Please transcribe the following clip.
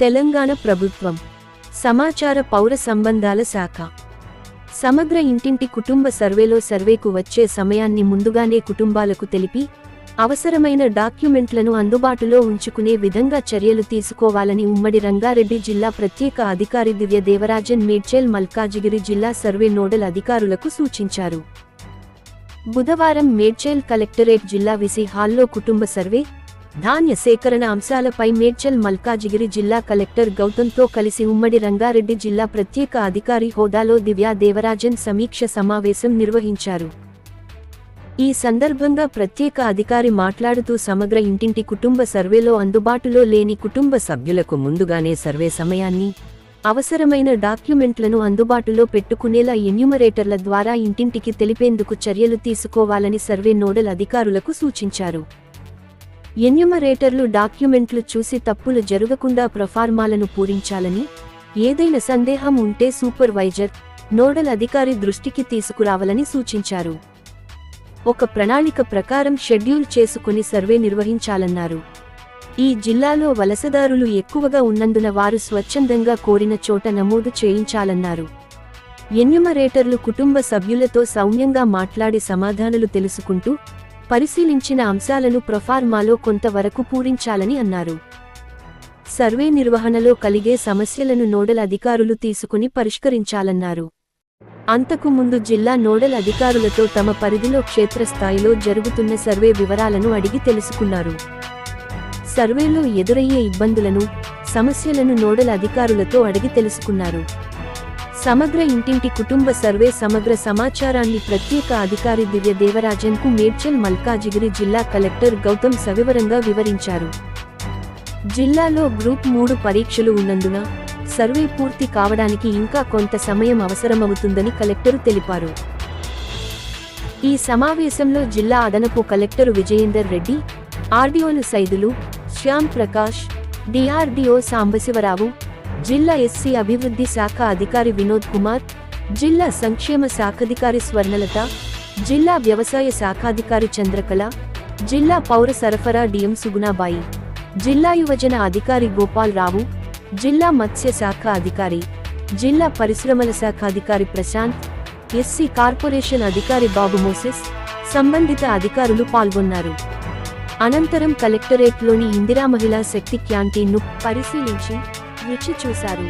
తెలంగాణ ప్రభుత్వం సమాచార పౌర సంబంధాల శాఖ. సమగ్ర ఇంటింటి కుటుంబ సర్వేలో సర్వేకు వచ్చే సమయాన్ని ముందుగానే కుటుంబాలకు తెలిపి అవసరమైన డాక్యుమెంట్లను అందుబాటులో ఉంచుకునే విధంగా చర్యలు తీసుకోవాలని ఉమ్మడి రంగారెడ్డి జిల్లా ప్రత్యేక అధికారి దివ్య దేవరాజన్ మేడ్చల్ మల్కాజిగిరి జిల్లా సర్వే నోడల్ అధికారులకు సూచించారు. బుధవారం మేడ్చల్ కలెక్టరేట్ జిల్లా విసి హాల్లో కుటుంబ సర్వే ధాన్య సేకరణ అంశాలపై మేడ్చల్ మల్కాజిగిరి జిల్లా కలెక్టర్ గౌతమ్తో కలిసి ఉమ్మడి రంగారెడ్డి జిల్లా ప్రత్యేక అధికారి హోదాలో దివ్యా దేవరాజన్ సమీక్ష సమావేశం నిర్వహించారు. ఈ సందర్భంగా ప్రత్యేక అధికారి మాట్లాడుతూ సమగ్ర ఇంటింటి కుటుంబ సర్వేలో అందుబాటులో లేని కుటుంబ సభ్యులకు ముందుగానే సర్వే సమయాన్ని అవసరమైన డాక్యుమెంట్లను అందుబాటులో పెట్టుకునేలా ఎన్యూమరేటర్ల ద్వారా ఇంటింటికి తెలిపేందుకు చర్యలు తీసుకోవాలని సర్వే నోడల్ అధికారులకు సూచించారు. ఎన్యుమరేటర్లు డాక్యుమెంట్లు చూసి తప్పులు జరగకుండా ప్రొఫార్మాలను పూరించాలని ఏదైనా సందేహం ఉంటే సూపర్వైజర్ నోడల్ అధికారి దృష్టికి తీసుకురావాలని సూచించారు. ఒక ప్రణాళిక ప్రకారం షెడ్యూల్ చేసుకుని సర్వే నిర్వహించాలన్నారు. ఈ జిల్లాలో వలసదారులు ఎక్కువగా ఉన్నందున వారు స్వచ్ఛందంగా కోరిన చోట నమోదు చేయించాలన్నారు. ఎన్యుమరేటర్లు కుటుంబ సభ్యులతో సౌమ్యంగా మాట్లాడి సమాధానాలు తెలుసుకుంటూ పరిశీలించిన అంశాలను ప్రొఫార్మాలో కొంతవరకు పూరించాలని అన్నారు. సర్వే నిర్వహణలో కలిగే సమస్యలను నోడల్ అధికారులు తీసుకుని పరిష్కరించాలన్నారు. అంతకుముందు జిల్లా నోడల్ అధికారులతో తమ పరిధిలో క్షేత్రస్థాయిలో జరుగుతున్న సర్వే వివరాలను అడిగి తెలుసుకున్నారు. సర్వేలో ఎదురయ్యే ఇబ్బందులను సమస్యలను నోడల్ అధికారులతో అడిగి తెలుసుకున్నారు. సమగ్ర ఇంటింటి కుటుంబ సర్వే సమగ్ర సమాచారాన్ని ప్రత్యేక అధికారి దివ్య దేవరాజన్కు మేడ్చల్ మల్కాజిగిరి జిల్లా కలెక్టర్ గౌతమ్ సవివరంగా వివరించారు. జిల్లాలో గ్రూప్ మూడు పరీక్షలు ఉన్నందున సర్వే పూర్తి కావడానికి ఇంకా కొంత సమయం అవసరమవుతుందని కలెక్టరు తెలిపారు. ఈ సమావేశంలో జిల్లా అదనపు కలెక్టరు విజయేందర్ రెడ్డి ఆర్డీఓలు సైదులు శ్యామ్ ప్రకాష్ డిఆర్డీఓ సాంబశివరావు జిల్లా ఎస్సీ అభివృద్ధి శాఖ అధికారి వినోద్ కుమార్ జిల్లా సంక్షేమ శాఖాధికారి స్వర్ణలత జిల్లా వ్యవసాయ శాఖాధికారి చంద్రకళ జిల్లా పౌర సరఫరా డిఎం సుగుణాబాయి జిల్లా యువజన అధికారి గోపాల్ రావు జిల్లా మత్స్య శాఖ అధికారి జిల్లా పరిశ్రమల శాఖ అధికారి ప్రశాంత్ ఎస్సీ కార్పొరేషన్ అధికారి బాబు మోసెస్ సంబంధిత అధికారులు పాల్గొన్నారు. అనంతరం కలెక్టరేట్లోని ఇందిరా మహిళా శక్తి క్యాంటీన్ను పరిశీలించి రుచి చూశారు